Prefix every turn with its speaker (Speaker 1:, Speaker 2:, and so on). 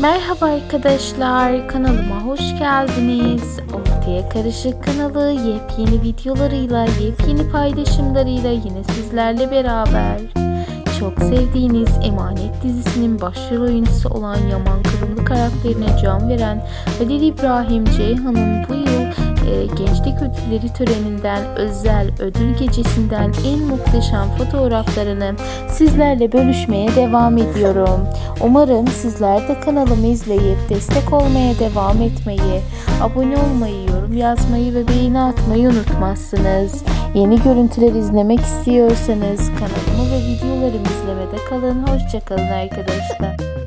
Speaker 1: Merhaba arkadaşlar, kanalıma hoş geldiniz. Ortaya Karışık kanalı yepyeni videolarıyla, yepyeni paylaşımlarıyla yine sizlerle beraber. Çok sevdiğiniz Emanet dizisinin başrol oyuncusu olan Yaman Kırımlı karakterine can veren Halil İbrahim Ceyhan'ın bu yıl Gençlik Ödülleri töreninden özel ödül gecesinden en muhteşem fotoğraflarını sizlerle bölüşmeye devam ediyorum. Umarım sizler de kanalımı izleyip destek olmaya devam etmeyi, abone olmayı, yorum yazmayı ve beğeni atmayı unutmazsınız. Yeni görüntüler izlemek istiyorsanız kanalımı ve videolarımı izlemede kalın. Hoşçakalın arkadaşlar.